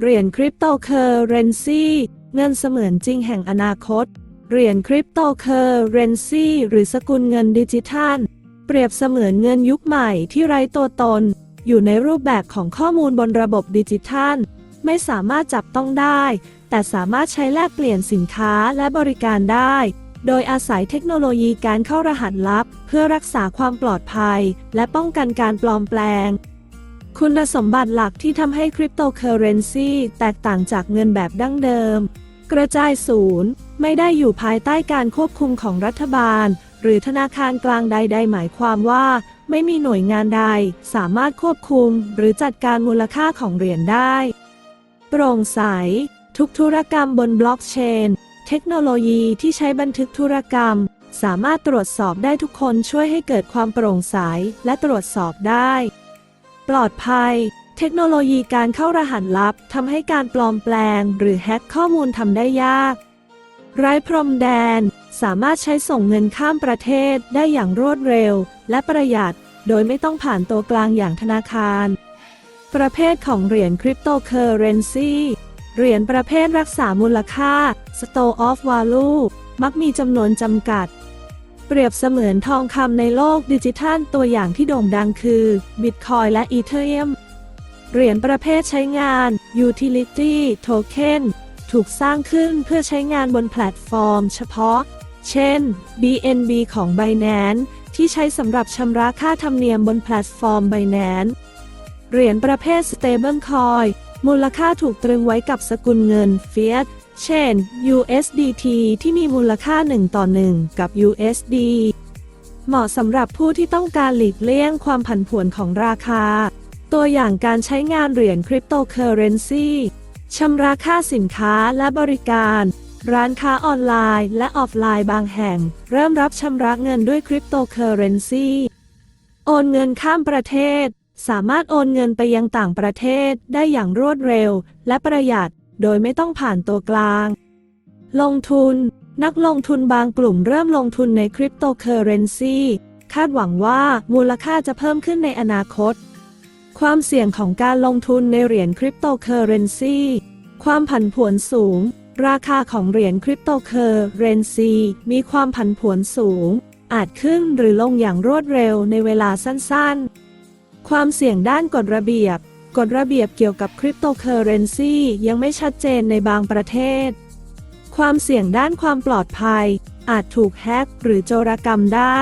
เหรียญคริปโตเคอเรนซีเงินเสมือนจริงแห่งอนาคต เหรียญคริปโตเคอเรนซีหรือสกุลเงินดิจิทัล เปรียบเสมือนเงินยุคใหม่ที่ไร้ตัวตน อยู่ในรูปแบบของข้อมูลบนระบบดิจิทัล ไม่สามารถจับต้องได้ แต่สามารถใช้แลกเปลี่ยนสินค้าและบริการได้ โดยอาศัยเทคโนโลยีการเข้ารหัสลับ เพื่อรักษาความปลอดภัย และป้องกันการปลอมแปลง คุณสมบัติหลักที่ทำให้คริปโตเคอเรนซีแตกต่างจากเงินแบบดั้งเดิม กระจายศูนย์ ไม่ได้อยู่ภายใต้การควบคุมของรัฐบาล หรือธนาคารกลางใด ๆ หมายความว่า ไม่มีหน่วยงานใด สามารถควบคุม หรือจัดการมูลค่าของเหรียญได้ โปร่งใส ทุกธุรกรรมบนบล็อกเชน เทคโนโลยีที่ใช้บันทึกธุรกรรม สามารถตรวจสอบได้ทุกคนช่วยให้เกิดความโปร่งใสและตรวจสอบได้ ปลอดภัย เทคโนโลยีการเข้ารหัสลับทำให้การปลอมแปลง หรือแฮ็กข้อมูลทำได้ยาก ไร้พรมแดน สามารถใช้ส่งเงินข้ามประเทศได้อย่างรวดเร็ว และประหยัด โดยไม่ต้องผ่านตัวกลางอย่างธนาคาร ประเภทของเหรียญคริปโตเคอเรนซีเหรียญประเภทรักษามูลค่า Store of Value มักมีจำนวนจำกัด เปรียบเสมือนทองคำในโลกดิจิทัลตัวอย่างที่โด่งดังคือ Bitcoin และ Ethereum เหรียญประเภทใช้งาน Utility Token ถูกสร้างขึ้นเพื่อใช้งานบนแพลตฟอร์มเฉพาะ เช่น BNB ของ Binance ที่ใช้สำหรับชำระค่าธรรมเนียมบนแพลตฟอร์ม Binance เหรียญประเภท Stablecoin มูลค่าถูกตรึงไว้กับสกุลเงิน Fiat เช่น USDT ที่มีมูลค่า 1 ต่อ 1 กับ USD เหมาะสำหรับผู้ที่ต้องการหลีกเลี่ยงความผันผวนของราคา ตัวอย่างการใช้งานเหรียญคริปโตเคอเรนซีชำระค่าสินค้าและบริการ ร้านค้าออนไลน์และออฟไลน์บางแห่ง เริ่มรับชำระเงินด้วยคริปโตเคอเรนซีโอนเงินข้ามประเทศ สามารถโอนเงินไปยังต่างประเทศได้อย่างรวดเร็วและประหยัด โดยไม่ต้องผ่านตัวกลาง ลงทุน นักลงทุนบางกลุ่มเริ่มลงทุนในคริปโตเคอเรนซีคาดหวังว่ามูลค่าจะเพิ่มขึ้นในอนาคต ความเสี่ยงของการลงทุนในเหรียญคริปโตเคอเรนซีความผันผวนสูง ราคาของเหรียญคริปโตเคอเรนซีมีความผันผวนสูง อาจขึ้นหรือลงอย่างรวดเร็วในเวลาสั้นๆ ความเสี่ยงด้านกฎระเบียบ กฎระเบียบเกี่ยวกับคริปโตเคอเรนซียังไม่ชัดเจนในบางประเทศ ความเสี่ยงด้านความปลอดภัย อาจถูกแฮ็กหรือโจรกรรมได้